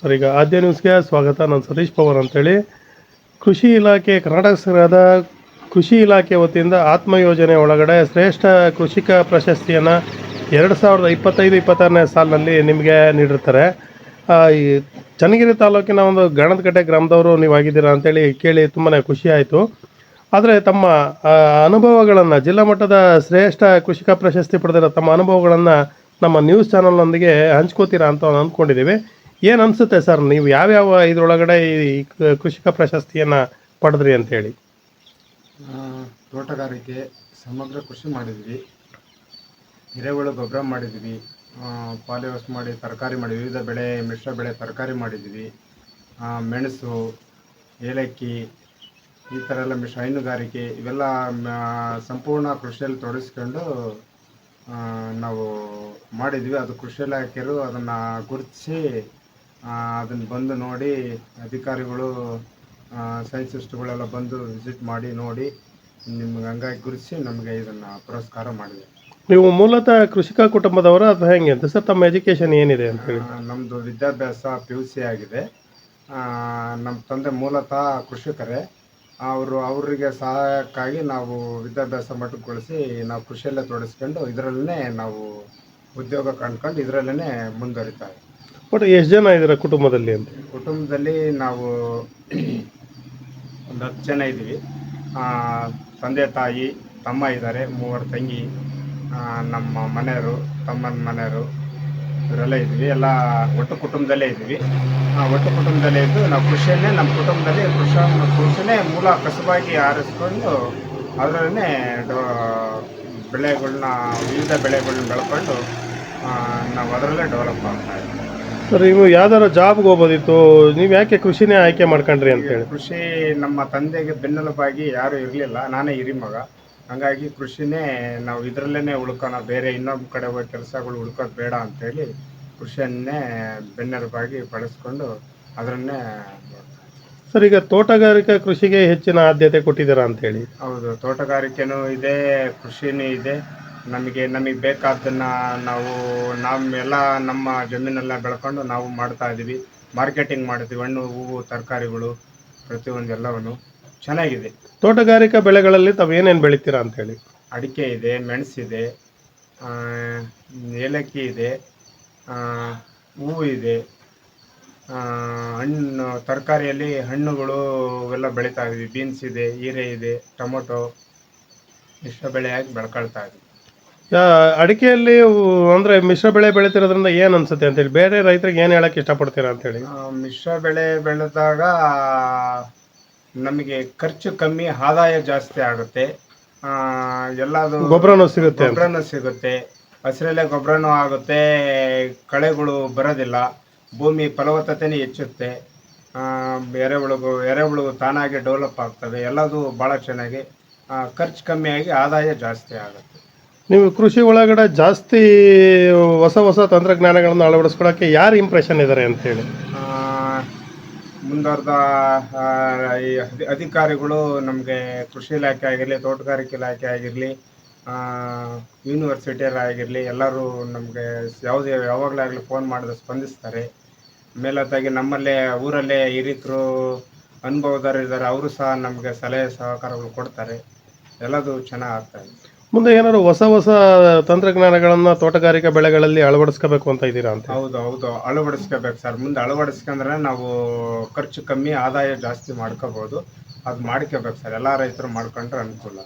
Sir, ಈಗ ಆದ್ಯ ನ್ಯೂಸ್ಗೆ ಸ್ವಾಗತ. ನಾನು ಸತೀಶ್ ಪವರ್ ಅಂತೇಳಿ. ಕೃಷಿ ಇಲಾಖೆ ಕರ್ನಾಟಕ ಸರ್ಕಾರದ ಕೃಷಿ ಇಲಾಖೆ ವತಿಯಿಂದ ಆತ್ಮ ಯೋಜನೆ ಒಳಗಡೆ ಶ್ರೇಷ್ಠ ಕೃಷಿಕ ಪ್ರಶಸ್ತಿಯನ್ನು ಎರಡು ಸಾವಿರದ ಇಪ್ಪತ್ತೈದು, ಇಪ್ಪತ್ತಾರನೇ ಸಾಲಿನಲ್ಲಿ ನಿಮಗೆ ನೀಡಿರ್ತಾರೆ. ಈ ಚನ್ನಗಿರಿ ತಾಲೂಕಿನ ಒಂದು ಗಣದಕಟ್ಟೆ ಗ್ರಾಮದವರು ನೀವು ಆಗಿದ್ದೀರಾ ಅಂತೇಳಿ ಕೇಳಿ ತುಂಬಾ ಖುಷಿ ಆಯಿತು. ಆದರೆ ತಮ್ಮ ಅನುಭವಗಳನ್ನು, ಜಿಲ್ಲಾ ಮಟ್ಟದ ಶ್ರೇಷ್ಠ ಕೃಷಿಕ ಪ್ರಶಸ್ತಿ ಪಡೆದಿರೋ ತಮ್ಮ ಅನುಭವಗಳನ್ನು ನಮ್ಮ ನ್ಯೂಸ್ ಚಾನಲ್ನೊಂದಿಗೆ ಹಂಚ್ಕೋತೀರಾ ಅಂತ ಅಂದ್ಕೊಂಡಿದ್ದೀವಿ ಏನು ಅನಿಸುತ್ತೆ ಸರ್? ನೀವು ಯಾವ್ಯಾವ ಇದರೊಳಗಡೆ ಈ ಕೃಷಿಕ ಪ್ರಶಸ್ತಿಯನ್ನು ಪಡೆದ್ರಿ ಅಂತೇಳಿ ತೋಟಗಾರಿಕೆ, ಸಮಗ್ರ ಕೃಷಿ ಮಾಡಿದ್ವಿ. ಎರೆಹುಳು ಗೊಬ್ಬರ ಮಾಡಿದ್ವಿ. ಪಾಲಿಹೌಸ್ ಮಾಡಿ ತರಕಾರಿ ಮಾಡಿ, ವಿವಿಧ ಬೆಳೆ, ಮಿಶ್ರ ಬೆಳೆ ತರಕಾರಿ ಮಾಡಿದ್ವಿ. ಮೆಣಸು, ಏಲಕ್ಕಿ, ಈ ಥರ ಎಲ್ಲ ಮಿಶ್ರ, ಹೈನುಗಾರಿಕೆ ಇವೆಲ್ಲ ಸಂಪೂರ್ಣ ಕೃಷಿಯಲ್ಲಿ ತೊಡಗಿಸ್ಕೊಂಡು ನಾವು ಮಾಡಿದ್ವಿ. ಅದು ಕೃಷಿ ಇಲಾಖೆಯರು ಅದನ್ನು ಗುರುತಿಸಿ ಅದನ್ನು ಬಂದು ನೋಡಿ ಅಧಿಕಾರಿಗಳು ಸೈನ್ಸಿಸ್ಟ್ಗಳೆಲ್ಲ ಬಂದು ವಿಸಿಟ್ ಮಾಡಿ ನೋಡಿ ನಿಮ್ಗೆ ಹಂಗಾಗಿ ಗುರುತಿಸಿ ನಮಗೆ ಇದನ್ನು ಪುರಸ್ಕಾರ ಮಾಡಿದೆ. ನೀವು ಮೂಲತಃ ಕೃಷಿಕ ಕುಟುಂಬದವರ ಅದು ಹೆಂಗೆ ಅಂತ? ಸರ್ ತಮ್ಮ ಎಜುಕೇಷನ್ ಏನಿದೆ ಅಂತೇಳಿ ನಮ್ಮದು ವಿದ್ಯಾಭ್ಯಾಸ ಪಿ ಯು ಸಿ ಆಗಿದೆ. ನಮ್ಮ ತಂದೆ ಮೂಲತಃ ಕೃಷಿಕರೇ. ಅವರು ಅವರಿಗೆ ಸಹಾಯಕ್ಕಾಗಿ ನಾವು ವಿದ್ಯಾಭ್ಯಾಸ ಮಟ್ಟಗೊಳಿಸಿ ನಾವು ಕೃಷಿಯಲ್ಲೇ ತೊಡಗಿಸ್ಕೊಂಡು ಇದರಲ್ಲೇ ನಾವು ಉದ್ಯೋಗ ಕಂಡ್ಕೊಂಡು ಇದರಲ್ಲೇ ಮುಂದುವರಿತಾ ಇದ್ದೀವಿ. ಬಟ್ ಎಷ್ಟು ಜನ ಇದ್ದೀರಾ ಕುಟುಂಬದಲ್ಲಿ ಅಂತ? ಕುಟುಂಬದಲ್ಲಿ ನಾವು ಒಂದು ಹತ್ತು ಜನ ಇದ್ದೀವಿ. ತಂದೆ, ತಾಯಿ, ತಮ್ಮ ಇದ್ದಾರೆ, ಮೂವರು ತಂಗಿ ನಮ್ಮ ಮನೆಯವರು, ತಮ್ಮನ ಮನೆಯವರು ಇವರೆಲ್ಲ ಇದ್ದೀವಿ. ಎಲ್ಲ ಒಟ್ಟು ಕುಟುಂಬದಲ್ಲೇ ಇದ್ವಿ ಒಟ್ಟು ಕುಟುಂಬದಲ್ಲೇ ಇದ್ದು ನಾವು ಕೃಷಿಯನ್ನೇ, ನಮ್ಮ ಕುಟುಂಬದಲ್ಲಿ ಕೃಷಿ ಕೃಷಿನೇ ಮೂಲ ಕಸುಬಾಗಿ ಆರಿಸ್ಕೊಂಡು ಅದರಲ್ಲೇ ಬೆಳೆಗಳನ್ನ ವಿವಿಧ ಬೆಳೆಗಳನ್ನ ಬೆಳ್ಕೊಂಡು ನಾವು ಅದರಲ್ಲೇ ಡೆವಲಪ್ ಆಗ್ತಾ ಇದ್ದೀವಿ. ಸರ್ ನೀವು ಯಾವ್ದಾರ ಜಾಬ್ಗೆ ಹೋಗ್ಬೋದಿತ್ತು ನೀವು ಯಾಕೆ ಕೃಷಿನೇ ಆಯ್ಕೆ ಮಾಡ್ಕೊಂಡ್ರಿ ಅಂತೇಳಿ ಕೃಷಿ ನಮ್ಮ ತಂದೆಗೆ ಬೆನ್ನೆಲುಬಾಗಿ ಯಾರು ಇರಲಿಲ್ಲ ನಾನೇ ಹಿರಿ ಮಗ. ಹಂಗಾಗಿ ಕೃಷಿನೇ ನಾವು ಇದರಲ್ಲೇ ಉಳ್ಕೋಣ ಬೇರೆ ಇನ್ನೊಬ್ಬ ಕಡೆ ಹೋಗಿ ಕೆಲಸಗಳು ಉಳ್ಕೋದು ಬೇಡ ಅಂತೇಳಿ ಕೃಷಿಯನ್ನೇ ಬೆನ್ನೆಲುಬಾಗಿ ಬಳಸ್ಕೊಂಡು ಅದರನ್ನೇ ಸರ್ ಈಗ ತೋಟಗಾರಿಕಾ ಕೃಷಿಗೆ ಹೆಚ್ಚಿನ ಆದ್ಯತೆ ಕೊಟ್ಟಿದ್ದೀರಾ ಅಂತೇಳಿ ಹೌದು ತೋಟಗಾರಿಕೆನೂ ಇದೆ ಕೃಷಿನೂ ಇದೆ. ನಮಗೆ ನಮಗೆ ಬೇಕಾದ್ದನ್ನ ನಾವು ನಮ್ಮೆಲ್ಲ ನಮ್ಮ ಜಮೀನೆಲ್ಲ ಬೆಳ್ಕೊಂಡು ನಾವು ಮಾಡ್ತಾ ಇದ್ದೀವಿ ಮಾರ್ಕೆಟಿಂಗ್ ಮಾಡ್ತೀವಿ ಹಣ್ಣು ಹೂವು ತರಕಾರಿಗಳು ಪ್ರತಿಯೊಂದು ಎಲ್ಲವನ್ನು. ಚೆನ್ನಾಗಿದೆ. ತೋಟಗಾರಿಕಾ ಬೆಳೆಗಳಲ್ಲಿ ತಾವು ಏನೇನು ಬೆಳಿತೀರಾ ಅಂತೇಳಿ ಅಡಿಕೆ ಇದೆ ಮೆಣಸಿದೆ ಏಲಕ್ಕಿ ಇದೆ ಹೂವು ಇದೆ. ಹಣ್ಣು ತರಕಾರಿಯಲ್ಲಿ ಹಣ್ಣುಗಳು ಎಲ್ಲ ಬೆಳೀತಾ ಇದ್ವಿ. ಬೀನ್ಸ್ ಇದೆ ಹೀರೆ ಇದೆ ಟೊಮೊಟೊ ಮಿಶ್ರ ಬೆಳೆಯಾಗಿ ಬೆಳ್ಕೊಳ್ತಾ ಇದ್ವಿ. ಯಾ ಅಡಿಕೆಯಲ್ಲಿ ಅಂದರೆ ಮಿಶ್ರ ಬೆಳೆ ಬೆಳೀತಿರೋದ್ರಿಂದ ಏನು ಅನ್ಸುತ್ತೆ ಅಂತೇಳಿ? ಬೇರೆ ರೈತರಿಗೆ ಏನು ಹೇಳಕ್ಕೆ ಇಷ್ಟಪಡ್ತೀರಾ ಅಂತೇಳಿ? ಮಿಶ್ರ ಬೆಳೆ ಬೆಳೆದಾಗ ನಮಗೆ ಖರ್ಚು ಕಮ್ಮಿ ಆದಾಯ ಜಾಸ್ತಿ ಆಗುತ್ತೆ. ಎಲ್ಲಾದ್ರೂ ಎಲ್ಲದು ಗೊಬ್ಬರನೂ ಸಿಗುತ್ತೆ ಗೊಬ್ಬರನೂ ಸಿಗುತ್ತೆ. ಹಸಿರಲ್ಲೇ ಗೊಬ್ಬರನೂ ಆಗುತ್ತೆ. ಕಳೆಗಳು ಬರೋದಿಲ್ಲ. ಭೂಮಿ ಫಲವತ್ತತೆನೇ ಹೆಚ್ಚುತ್ತೆ. ಎರೆಹುಳುಗು ಎರೆಹುಳು ತಾನಾಗಿ ಡೆವಲಪ್ ಆಗ್ತವೆ. ಎಲ್ಲದು ಭಾಳ ಚೆನ್ನಾಗಿ ಖರ್ಚು ಕಮ್ಮಿಯಾಗಿ ಆದಾಯ ಜಾಸ್ತಿ ಆಗುತ್ತೆ. ನೀವು ಕೃಷಿ ಒಳಗಡೆ ಜಾಸ್ತಿ ಹೊಸ ಹೊಸ ತಂತ್ರಜ್ಞಾನಗಳನ್ನು ಅಳವಡಿಸ್ಕೊಳಕ್ಕೆ ಯಾರು ಇಂಪ್ರೆಷನ್ ಇದ್ದಾರೆ ಅಂತೇಳಿ ಮುಂದುವರೆದ ಈ ಅಧಿ- ಅಧಿಕಾರಿಗಳು ನಮಗೆ ಕೃಷಿ ಇಲಾಖೆ ಆಗಿರಲಿ, ತೋಟಗಾರಿಕೆ ಇಲಾಖೆ ಆಗಿರಲಿ ಯೂನಿವರ್ಸಿಟಿಯಲ್ಲಿ ಆಗಿರಲಿ, ಎಲ್ಲರೂ ನಮಗೆ ಯಾವುದೇ ಯಾವಾಗಲೇ ಆಗಲಿ ಫೋನ್ ಮಾಡಿದ್ರೆ ಸ್ಪಂದಿಸ್ತಾರೆ. ಮೇಲತ್ತಾಗಿ ನಮ್ಮಲ್ಲೇ, ಊರಲ್ಲೇ ಹಿರಿಕರು ಅನುಭವದಾರರು ಇದ್ದಾರೆ ಅವರು ಸಹ ನಮಗೆ ಸಲಹೆ ಸಹಕಾರಗಳು ಕೊಡ್ತಾರೆ. ಎಲ್ಲದೂ ಚೆನ್ನಾಗಿ ಇದೆ. ಮುಂದೆ ಏನಾದ್ರು ಹೊಸ ಹೊಸ ತಂತ್ರಜ್ಞಾನಗಳನ್ನ ತೋಟಗಾರಿಕಾ ಬೆಳೆಗಳಲ್ಲಿ ಅಳವಡಿಸ್ಕೋಬೇಕು ಅಂತ ಇದ್ದೀರಾ ಅಂತ? ಹೌದು ಹೌದು. ಅಳವಡಿಸ್ಕೋಬೇಕು ಸರ್. ಮುಂದೆ ಅಳವಡಿಸ್ಕೊಂಡ್ರೆ ನಾವು ಖರ್ಚು ಕಮ್ಮಿ ಆದಾಯ ಜಾಸ್ತಿ ಮಾಡ್ಕೋಬಹುದು ಅದು ಮಾಡ್ಕೋಬೇಕು ಸರ್. ಎಲ್ಲ ರೈತರು ಮಾಡ್ಕೊಂಡ್ರೆ ಅನುಕೂಲ.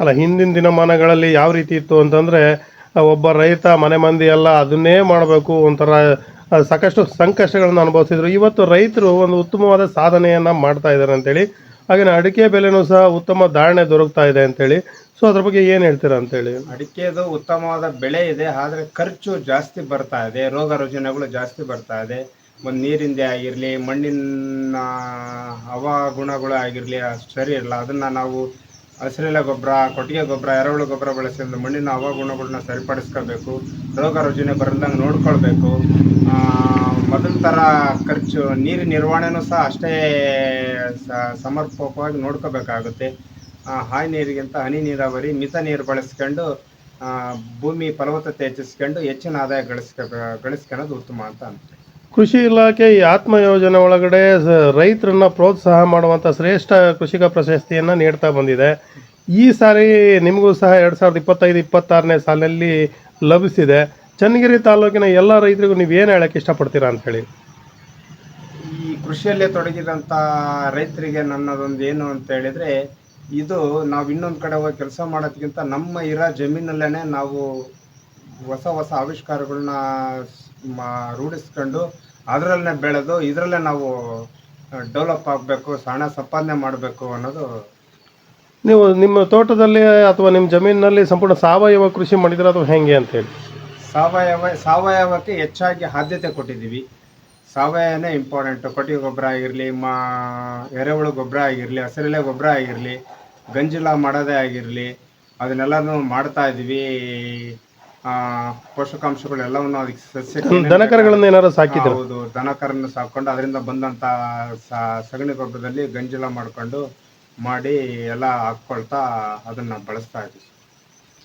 ಅಲ್ಲ ಹಿಂದಿನ ದಿನಮಾನಗಳಲ್ಲಿ ಯಾವ ರೀತಿ ಇತ್ತು ಅಂತಂದ್ರೆ ಒಬ್ಬ ರೈತ ಮನೆ ಮಂದಿ ಎಲ್ಲ ಅದನ್ನೇ ಮಾಡಬೇಕು ಒಂಥರ ಸಾಕಷ್ಟು ಸಂಕಷ್ಟಗಳನ್ನು ಅನುಭವಿಸಿದ್ರು. ಇವತ್ತು ರೈತರು ಒಂದು ಉತ್ತಮವಾದ ಸಾಧನೆಯನ್ನ ಮಾಡ್ತಾ ಇದ್ದಾರೆ ಅಂತೇಳಿ ಹಾಗೆ ಅಡಿಕೆ ಬೆಲೆನೂ ಸಹ ಉತ್ತಮ ಧಾರಣೆ ದೊರಕ್ತಾ ಇದೆ ಅಂತೇಳಿ ಸೊ ಅದ್ರ ಬಗ್ಗೆ ಏನು ಹೇಳ್ತೀರಾ ಅಂತೇಳಿ ಅಡಿಕೆದು ಉತ್ತಮವಾದ ಬೆಳೆ ಇದೆ, ಆದರೆ ಖರ್ಚು ಜಾಸ್ತಿ ಬರ್ತಾ ಇದೆ, ರೋಗ ರುಜಿನಗಳು ಜಾಸ್ತಿ ಬರ್ತಾ ಇದೆ. ಒಂದು ನೀರಿಂದೆ ಆಗಿರಲಿ, ಮಣ್ಣಿನ ಹವಾಗುಣಗಳು ಆಗಿರಲಿ ಸರಿ ಇರಲ್ಲ ಅದನ್ನು ನಾವು ಹಸಿರೆಲೆ ಗೊಬ್ಬರ, ಕೊಟ್ಟಿಗೆ ಗೊಬ್ಬರ, ಎರೆಹುಳು ಗೊಬ್ಬರ ಬಳಸಿಕೊಂಡು ಮಣ್ಣಿನ ಹವಾಗುಣಗಳನ್ನ ಸರಿಪಡಿಸ್ಕೋಬೇಕು, ರೋಗ ರುಜಿನ ಬರದಂಗೆ ನೋಡ್ಕೊಳ್ಬೇಕು. ಮೊದಲ ಥರ ಖರ್ಚು ನೀರಿನ ನಿರ್ವಹಣೆನೂ ಸಹ ಅಷ್ಟೇ ಸಮರ್ಪಕವಾಗಿ ನೋಡ್ಕೋಬೇಕಾಗುತ್ತೆ. ಹಾಯಿ ನೀರಿಗಿಂತ ಹನಿ ನೀರಾವರಿ ಮಿತ ನೀರು ಬಳಸ್ಕೊಂಡು ಆ, ಭೂಮಿ ಫಲವತ್ತತೆ ಹೆಚ್ಚಿಸ್ಕೊಂಡು ಹೆಚ್ಚಿನ ಆದಾಯ ಗಳಿಸ್ಕ ಗಳಿಸ್ಕೊಳ್ಳೋದು ಉತ್ತಮ ಅಂತ ಕೃಷಿ ಇಲಾಖೆ ಈ ಆತ್ಮ ಯೋಜನೆ ಒಳಗಡೆ ರೈತರನ್ನ ಪ್ರೋತ್ಸಾಹ ಮಾಡುವಂಥ ಶ್ರೇಷ್ಠ ಕೃಷಿಕ ಪ್ರಶಸ್ತಿಯನ್ನು ನೀಡ್ತಾ ಬಂದಿದೆ. ಈ ಸಾರಿ ನಿಮಗೂ ಸಹ ಎರಡು ಸಾವಿರದ ಇಪ್ಪತ್ತೈದು ಇಪ್ಪತ್ತಾರನೇ ಸಾಲಿನಲ್ಲಿ ಲಭಿಸಿದೆ. ಚನ್ನಗಿರಿ ತಾಲೂಕಿನ ಎಲ್ಲ ರೈತರಿಗೂ ನೀವು ಏನು ಹೇಳಕ್ಕೆ ಇಷ್ಟಪಡ್ತೀರಾ ಅಂಥೇಳಿ ಈ ಕೃಷಿಯಲ್ಲೇ ತೊಡಗಿದಂಥ ರೈತರಿಗೆ ನನ್ನದೊಂದು ಏನು ಅಂತ ಹೇಳಿದರೆ ಇದು ನಾವು ಇನ್ನೊಂದು ಕಡೆ ಹೋಗಿ ಕೆಲಸ ಮಾಡೋದಕ್ಕಿಂತ ನಮ್ಮ ಇರೋ ಜಮೀನಲ್ಲೇ ನಾವು ಹೊಸ ಹೊಸ ಆವಿಷ್ಕಾರಗಳನ್ನ ರೂಢಿಸ್ಕೊಂಡು ಅದರಲ್ಲೇ ಬೆಳೆದು ಇದರಲ್ಲೇ ನಾವು ಡೆವಲಪ್ ಆಗಬೇಕು ಹಣ ಸಂಪಾದನೆ ಮಾಡಬೇಕು ಅನ್ನೋದು ನೀವು ನಿಮ್ಮ ತೋಟದಲ್ಲಿ ಅಥವಾ ನಿಮ್ಮ ಜಮೀನಿನಲ್ಲಿ ಸಂಪೂರ್ಣ ಸಾವಯವ ಕೃಷಿ ಮಾಡಿದ್ರೆ ಅಥವಾ ಹೆಂಗೆ ಅಂತೇಳಿ ಸಾವಯವ ಸಾವಯವಕ್ಕೆ ಹೆಚ್ಚಾಗಿ ಆದ್ಯತೆ ಕೊಟ್ಟಿದ್ದೀವಿ. ಸಾವಯವನೇ ಇಂಪಾರ್ಟೆಂಟು. ಕೊಟ್ಟಿಗೆ ಗೊಬ್ಬರ ಆಗಿರಲಿ ಮಾ ಎರೆಹುಳು ಗೊಬ್ಬರ ಆಗಿರಲಿ ಹಸಿರೆಲೆ ಗೊಬ್ಬರ ಆಗಿರಲಿ ಗಂಜಿಲ ಮಾಡೋದೇ ಆಗಿರಲಿ ಅದನ್ನೆಲ್ಲನೂ ಮಾಡ್ತಾ ಇದ್ದೀವಿ. ಆ, ಪೋಷಕಾಂಶಗಳೆಲ್ಲವನ್ನು ಅದಕ್ಕೆ ಸಸ್ಯ ದನಕರಗಳನ್ನ ಏನಾದ್ರು ಸಾಕಿದ್ರು? ಹೌದು ದನಕರನ್ನು ಸಾಕೊಂಡು ಅದರಿಂದ ಬಂದಂತ ಸಗಣಿ ಗೊಬ್ಬರದಲ್ಲಿ ಗಂಜಿಲ ಮಾಡ್ಕೊಂಡು ಮಾಡಿ ಎಲ್ಲ ಹಾಕ್ಕೊಳ್ತಾ ಅದನ್ನ ಬಳಸ್ತಾ ಇದ್ವಿ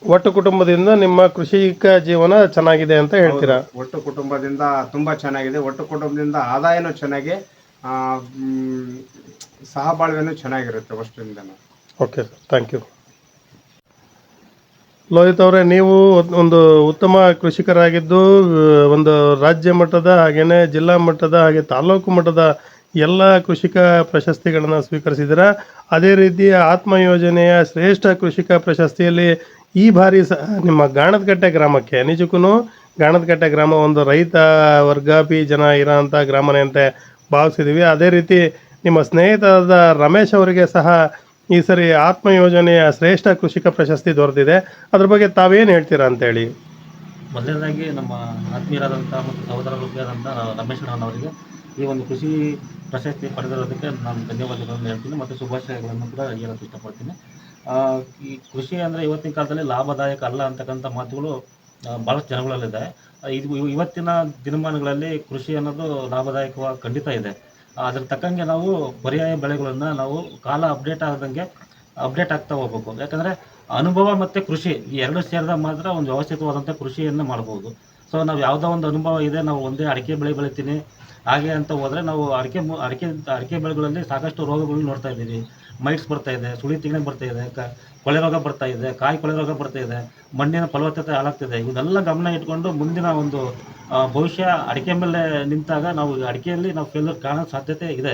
ಒಟ್ಟು ಕುಟುಂಬದಿಂದ ನಿಮ್ಮ ಕೃಷಿಕ ಜೀವನ ಚೆನ್ನಾಗಿದೆ ಅಂತ ಹೇಳ್ತೀರಾ? ಒಟ್ಟು ಕುಟುಂಬದಿಂದ ತುಂಬಾ ಚೆನ್ನಾಗಿದೆ. ಒಟ್ಟು ಕುಟುಂಬದಿಂದ ಆದಾಯನೂ ಚೆನ್ನಾಗಿ ಸಹಬಾಳ್ವೆನೂ ಚೆನ್ನಾಗಿರುತ್ತೆ ಅಷ್ಟರಿಂದ okay sir thank you Lohith ಅವರೇ, ನೀವು ಒಂದು ಉತ್ತಮ ಕೃಷಿಕರಾಗಿದ್ದು ಒಂದು ರಾಜ್ಯ ಮಟ್ಟದ ಹಾಗೆಯೇ ಜಿಲ್ಲಾ ಮಟ್ಟದ ಹಾಗೆ ತಾಲೂಕು ಮಟ್ಟದ ಎಲ್ಲ ಕೃಷಿಕ ಪ್ರಶಸ್ತಿಗಳನ್ನು ಸ್ವೀಕರಿಸಿದ್ದೀರಾ? ಅದೇ ರೀತಿ ಆತ್ಮ ಯೋಜನೆಯ ಶ್ರೇಷ್ಠ ಕೃಷಿಕ ಪ್ರಶಸ್ತಿಯಲ್ಲಿ ಈ ಬಾರಿ ಸಹ ನಿಮ್ಮ ಗಾಣದಕಟ್ಟೆ ಗ್ರಾಮಕ್ಕೆ ನಿಜಕ್ಕೂ ಗಾಣದಕಟ್ಟೆ ಗ್ರಾಮ ಒಂದು ರೈತ ವರ್ಗಾಪಿ ಜನ ಇರೋಂಥ ಗ್ರಾಮನೇ ಅಂತ ಭಾವಿಸಿದ್ದೀವಿ. ಅದೇ ರೀತಿ ನಿಮ್ಮ ಸ್ನೇಹಿತರಾದ ರಮೇಶ್ ಅವರಿಗೆ ಸಹ ಈ ಸರಿ ಆತ್ಮ ಯೋಜನೆಯ ಶ್ರೇಷ್ಠ ಕೃಷಿಕ ಪ್ರಶಸ್ತಿ ದೊರೆತಿದೆ. ಅದ್ರ ಬಗ್ಗೆ ತಾವೇನು ಹೇಳ್ತೀರಾ ಅಂತೇಳಿ? ಮೊದಲನೇದಾಗಿ ನಮ್ಮ ಆತ್ಮೀಯರಾದಂಥ ಮತ್ತು ಸಹೋದರ ರೂಪಿಯಾದಂಥ ರಮೇಶ್ ಅವರಿಗೆ ಈ ಒಂದು ಕೃಷಿ ಪ್ರಶಸ್ತಿ ಪಡೆದಿರೋದಕ್ಕೆ ನಾನು ಧನ್ಯವಾದಗಳನ್ನು ಹೇಳ್ತೀನಿ ಮತ್ತು ಶುಭಾಶಯಗಳನ್ನು ಕೂಡ ಹೇಳಕ್ಕೆ ಇಷ್ಟಪಡ್ತೀನಿ. ಈ ಕೃಷಿ ಅಂದರೆ ಇವತ್ತಿನ ಕಾಲದಲ್ಲಿ ಲಾಭದಾಯಕ ಅಲ್ಲ ಅಂತಕ್ಕಂಥ ಮಾತುಗಳು ಭಾಳಷ್ಟು ಜನಗಳಲ್ಲಿದೆ. ಇದು ಇವ- ಇವತ್ತಿನ ದಿನಮಾನಗಳಲ್ಲಿ ಕೃಷಿ ಅನ್ನೋದು ಲಾಭದಾಯಕವಾಗಿ ಖಂಡಿತ ಇದೆ. ಅದ್ರ ತಕ್ಕಂಗೆ ನಾವು ಪರ್ಯಾಯ ಬೆಳೆಗಳನ್ನು ನಾವು ಕಾಲ ಅಪ್ಡೇಟ್ ಆದಂಗೆ ಅಪ್ಡೇಟ್ ಆಗ್ತಾ ಹೋಗ್ಬೇಕು. ಯಾಕಂದರೆ ಅನುಭವ ಮತ್ತು ಕೃಷಿ ಈ ಎರಡು ಸೇರಿದಾಗ ಮಾತ್ರ ಒಂದು ವ್ಯವಸ್ಥಿತವಾದಂಥ ಕೃಷಿಯನ್ನು ಮಾಡ್ಬೋದು. ಸೊ ನಾವು ಯಾವುದೋ ಒಂದು ಅನುಭವ ಇದೆ, ನಾವು ಒಂದೇ ಅಡಿಕೆ ಬೆಳೆ ಬೆಳಿತೀನಿ, ಹಾಗೆ ಅಂತ ಹೋದರೆ ನಾವು ಅಡಿಕೆ ಅಡಿಕೆ ಅಡಿಕೆ ಬೆಳೆಗಳಲ್ಲಿ ಸಾಕಷ್ಟು ರೋಗಗಳು ನೋಡ್ತಾ ಇದ್ದೀವಿ. ಮೈಟ್ಸ್ ಬರ್ತಾ ಇದೆ, ಸುಳಿ ತಿಗಣೆ ಬರ್ತಾ ಇದೆ, ಕ, ಕೊಳೆ ರೋಗ ಬರ್ತಾ ಇದೆ, ಕಾಯಿ ಕೊಳೆ ರೋಗ ಬರ್ತಾ ಇದೆ, ಮಣ್ಣಿನ ಫಲವತ್ತತೆ ಹಾಳಾಗ್ತಿದೆ. ಇವನ್ನೆಲ್ಲ ಗಮನ ಇಟ್ಕೊಂಡು ಮುಂದಿನ ಒಂದು ಭವಿಷ್ಯ ಅಡಿಕೆ ಮೇಲೆ ನಿಂತಾಗ ನಾವು ಅಡಿಕೆಯಲ್ಲಿ ನಾವು ಫೇಲ್ಯೂರ್ ಕಾಣೋ ಸಾಧ್ಯತೆ ಇದೆ.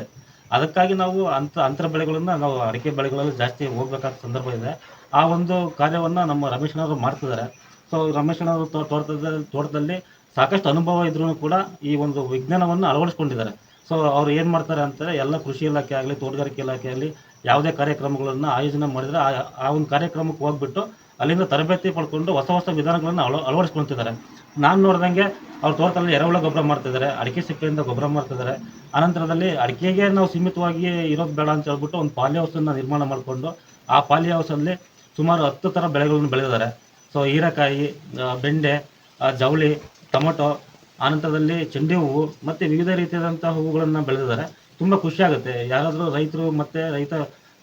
ಅದಕ್ಕಾಗಿ ನಾವು ಅಂತ ಅಂತರ ಬೆಳೆಗಳನ್ನು ನಾವು ಅಡಿಕೆ ಬೆಳೆಗಳಲ್ಲಿ ಜಾಸ್ತಿ ಹೋಗ್ಬೇಕಾದ ಸಂದರ್ಭ ಇದೆ. ಆ ಒಂದು ಕಾರ್ಯವನ್ನು ನಮ್ಮ ರಮೇಶ್ನವರು ಮಾಡ್ತಿದ್ದಾರೆ. ಸೊ ರಮೇಶ್ನವರು ತೋಟದ, ತೋಟದಲ್ಲಿ ಸಾಕಷ್ಟು ಅನುಭವ ಇದ್ರೂ ಕೂಡ ಈ ಒಂದು ವಿಜ್ಞಾನವನ್ನು ಅಳವಡಿಸ್ಕೊಂಡಿದ್ದಾರೆ. ಸೊ ಅವ್ರು ಏನು ಮಾಡ್ತಾರೆ ಅಂತಾರೆ, ಎಲ್ಲ ಕೃಷಿ ಇಲಾಖೆ ಆಗಲಿ, ತೋಟಗಾರಿಕೆ ಇಲಾಖೆ ಆಗಲಿ ಯಾವುದೇ ಕಾರ್ಯಕ್ರಮಗಳನ್ನು ಆಯೋಜನೆ ಮಾಡಿದರೆ ಆ ಒಂದು ಕಾರ್ಯಕ್ರಮಕ್ಕೆ ಹೋಗ್ಬಿಟ್ಟು ಅಲ್ಲಿಂದ ತರಬೇತಿ ಪಡ್ಕೊಂಡು ಹೊಸ ಹೊಸ ವಿಧಾನಗಳನ್ನು ಅಳ ಅಳವಡಿಸ್ಕೊಳ್ತಿದ್ದಾರೆ ನಾನು ನೋಡ್ದಂಗೆ ಅವ್ರ ತೋಟದಲ್ಲಿ ಎರೆಹುಳ ಗೊಬ್ಬರ ಮಾಡ್ತಿದ್ದಾರೆ, ಅಡಿಕೆ ಸಿಪ್ಪೆಯಿಂದ ಗೊಬ್ಬರ ಮಾಡ್ತಿದ್ದಾರೆ. ಅನಂತರದಲ್ಲಿ ಅಡಿಕೆಗೆ ನಾವು ಸೀಮಿತವಾಗಿ ಇರೋದು ಬೇಡ ಅಂತ ಹೇಳ್ಬಿಟ್ಟು ಒಂದು ಪಾಲಿ ಹೌಸನ್ನು ನಿರ್ಮಾಣ ಮಾಡಿಕೊಂಡು ಆ ಪಾಲಿ ಹೌಸಲ್ಲಿ ಸುಮಾರು ಹತ್ತು ಥರ ಬೆಳೆಗಳನ್ನು ಬೆಳೆದಿದ್ದಾರೆ. ಸೊ ಹೀರೆಕಾಯಿ ಬೆಂಡೆ ಜವಳಿ, ಟೊಮೊಟೊ ಆನಂತರದಲ್ಲಿ ಚೆಂಡಿ ಹೂವು ಮತ್ತು ವಿವಿಧ ರೀತಿಯಾದಂಥ ಹೂವುಗಳನ್ನು ಬೆಳೆದಿದ್ದಾರೆ. ತುಂಬ ಖುಷಿಯಾಗುತ್ತೆ ಯಾರಾದರೂ ರೈತರು ಮತ್ತು ರೈತ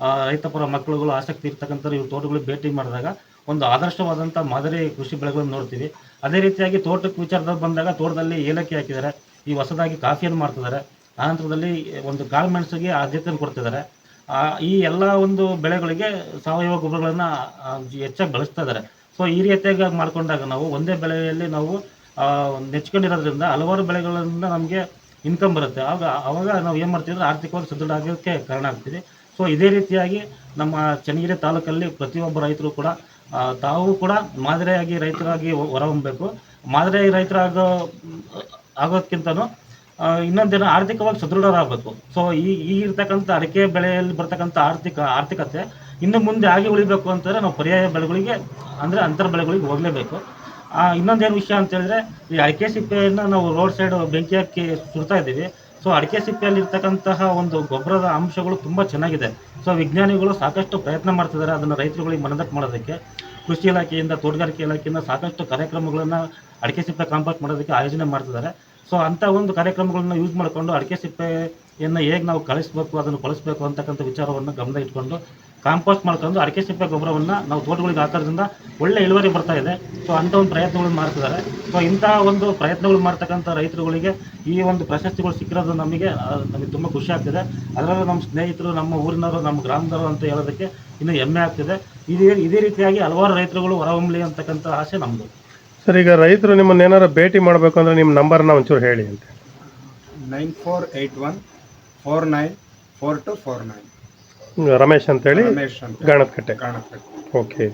ಆ, ರೈತ ಪರ ಮಕ್ಕಳುಗಳು ಆಸಕ್ತಿ ಇರ್ತಕ್ಕಂಥವ್ರು ಇವ್ರ ತೋಟಗಳಿಗೆ ಭೇಟಿ ಮಾಡಿದಾಗ ಒಂದು ಆದರ್ಶವಾದಂಥ ಮಾದರಿ ಕೃಷಿ ಬೆಳೆಗಳನ್ನು ನೋಡ್ತೀವಿ. ಅದೇ ರೀತಿಯಾಗಿ ತೋಟಕ್ಕೆ ವಿಚಾರದಲ್ಲಿ ಬಂದಾಗ ತೋಟದಲ್ಲಿ ಏಲಕ್ಕಿ ಹಾಕಿದ್ದಾರೆ. ಈ ಹೊಸದಾಗಿ ಕಾಫಿಯನ್ನು ಮಾಡ್ತಿದ್ದಾರೆ. ಆನಂತರದಲ್ಲಿ ಒಂದು ಕಾಳುಮೆಣಸಿಗೆ ಆದ್ಯತೆಯನ್ನು ಕೊಡ್ತಿದ್ದಾರೆ. ಈ ಎಲ್ಲ ಒಂದು ಬೆಳೆಗಳಿಗೆ ಸಾವಯವ ಗೊಬ್ಬರಗಳನ್ನು ಹೆಚ್ಚಾಗಿ ಬಳಸ್ತಾ ಇದ್ದಾರೆ. ಸೊ ಈ ರೀತಿಯಾಗಿ ಮಾಡ್ಕೊಂಡಾಗ ನಾವು ಒಂದೇ ಬೆಳೆಯಲ್ಲಿ ನಾವು ನೆಚ್ಕೊಂಡಿರೋದ್ರಿಂದ ಹಲವಾರು ಬೆಳೆಗಳಿಂದ ನಮಗೆ ಇನ್ಕಮ್ ಬರುತ್ತೆ. ಆಗ ಅವಾಗ ನಾವು ಏನು ಮಾಡ್ತೀವಿ ಅಂದರೆ ಆರ್ಥಿಕವಾಗಿ ಸದೃಢ ಆಗೋಕ್ಕೆ ಕಾರಣ ಆಗ್ತೀವಿ. ಸೊ ಇದೇ ರೀತಿಯಾಗಿ ನಮ್ಮ ಚನ್ನಗಿರಿ ತಾಲೂಕಲ್ಲಿ ಪ್ರತಿಯೊಬ್ಬ ರೈತರು ಕೂಡ ತಾವು ಕೂಡ ಮಾದರಿಯಾಗಿ ರೈತರಾಗಿ ಹೊರಹೊಮ್ಮಬೇಕು ಮಾದರಿಯಾಗಿ ರೈತರಾಗೋ ಆಗೋದಕ್ಕಿಂತನೂ ಇನ್ನೊಂದೇನು ಆರ್ಥಿಕವಾಗಿ ಸದೃಢರಾಗಬೇಕು. ಸೊ ಈ ಈ ಇರ್ತಕ್ಕಂಥ ಅಡಿಕೆ ಬೆಳೆಯಲ್ಲಿ ಬರ್ತಕ್ಕಂಥ ಆರ್ಥಿಕ, ಆರ್ಥಿಕತೆ ಇನ್ನು ಮುಂದೆ ಆಗಿ ಉಳಿಬೇಕು ಅಂತಂದರೆ ನಾವು ಪರ್ಯಾಯ ಬೆಳೆಗಳಿಗೆ, ಅಂದರೆ ಅಂತರ ಬೆಳೆಗಳಿಗೆ ಹೋಗಲೇಬೇಕು. ಇನ್ನೊಂದೇನು ವಿಷಯ ಅಂತೇಳಿದ್ರೆ, ಈ ಅಡಿಕೆ ಸಿಪ್ಪೆಯನ್ನು ನಾವು ರೋಡ್ ಸೈಡ್ ಬೆಂಕಿ ಹಾಕಿ ಸುಡ್ತಾ ಇದ್ದೀವಿ. ಸೊ ಅಡಿಕೆ ಸಿಪ್ಪೆಯಲ್ಲಿ ಇರ್ತಕ್ಕಂತಹ ಒಂದು ಗೊಬ್ಬರದ ಅಂಶಗಳು ತುಂಬ ಚೆನ್ನಾಗಿದೆ. ಸೊ ವಿಜ್ಞಾನಿಗಳು ಸಾಕಷ್ಟು ಪ್ರಯತ್ನ ಮಾಡ್ತಿದ್ದಾರೆ ಅದನ್ನು ರೈತರುಗಳಿಗೆ ಮನದಟ್ಟು ಮಾಡೋದಕ್ಕೆ. ಕೃಷಿ ಇಲಾಖೆಯಿಂದ, ತೋಟಗಾರಿಕೆ ಇಲಾಖೆಯಿಂದ ಸಾಕಷ್ಟು ಕಾರ್ಯಕ್ರಮಗಳನ್ನು ಅಡಿಕೆ ಸಿಪ್ಪೆ ಕಾಂಪೋಸ್ಟ್ ಮಾಡೋದಕ್ಕೆ ಆಯೋಜನೆ ಮಾಡ್ತಿದ್ದಾರೆ. ಸೊ ಅಂಥ ಒಂದು ಕಾರ್ಯಕ್ರಮಗಳನ್ನ ಯೂಸ್ ಮಾಡಿಕೊಂಡು ಅಡಿಕೆ ಸಿಪ್ಪೆಯನ್ನು ಹೇಗೆ ನಾವು ಕಳಿಸ್ಬೇಕು, ಅದನ್ನು ಕಳಿಸ್ಬೇಕು ಅಂತಕ್ಕಂಥ ವಿಚಾರವನ್ನು ಗಮನ ಇಟ್ಕೊಂಡು ಕಾಂಪೋಸ್ಟ್ ಮಾಡ್ಕೊಂಡು ಅಡಿಕೆ ಸಿಪ್ಪೆ ಗೊಬ್ಬರವನ್ನು ನಾವು ತೋಟಗಳಿಗೆ ಹಾಕೋದ್ರಿಂದ ಒಳ್ಳೆ ಇಳುವರಿ ಬರ್ತಾ ಇದೆ. ಸೊ ಅಂಥ ಒಂದು ಪ್ರಯತ್ನಗಳನ್ನು ಮಾಡ್ತಿದ್ದಾರೆ. ಸೊ ಇಂಥ ಒಂದು ಪ್ರಯತ್ನಗಳು ಮಾಡ್ತಕ್ಕಂಥ ರೈತರುಗಳಿಗೆ ಈ ಒಂದು ಪ್ರಶಸ್ತಿಗಳು ಸಿಕ್ಕಿರೋದು ನಮಗೆ ನಮಗೆ ತುಂಬ ಖುಷಿ ಆಗ್ತಿದೆ. ಅದರಲ್ಲೂ ನಮ್ಮ ಸ್ನೇಹಿತರು, ನಮ್ಮ ಊರಿನವರು, ನಮ್ಮ ಗ್ರಾಮದವರು ಅಂತ ಹೇಳೋದಕ್ಕೆ ಇನ್ನೂ ಹೆಮ್ಮೆ ಆಗ್ತಿದೆ. ಇದೇ ಇದೇ ರೀತಿಯಾಗಿ ಹಲವಾರು ರೈತರುಗಳು ಹೊರಹೊಮ್ಮಲಿ ಅಂತಕ್ಕಂಥ ಆಸೆ ನಮ್ಮದು ಸರ್ ಈಗ ರೈತರು ನಿಮ್ಮನ್ನ ಏನಾರ ಭೇಟಿ ಮಾಡಬೇಕು ಅಂದರೆ ನಿಮ್ಮ ನಂಬರ್ನ ಒಂಚೂರು ಹೇಳಿ ಅಂತ. Nine four eight one four nine four two four nine. Ramesh ಅಂತೇಳಿ ರಮೇಶ್ ಅಂತ. ಗಾಣದಕಟ್ಟೆ ಕಾಣುತ್ತೆ ಓಕೆ.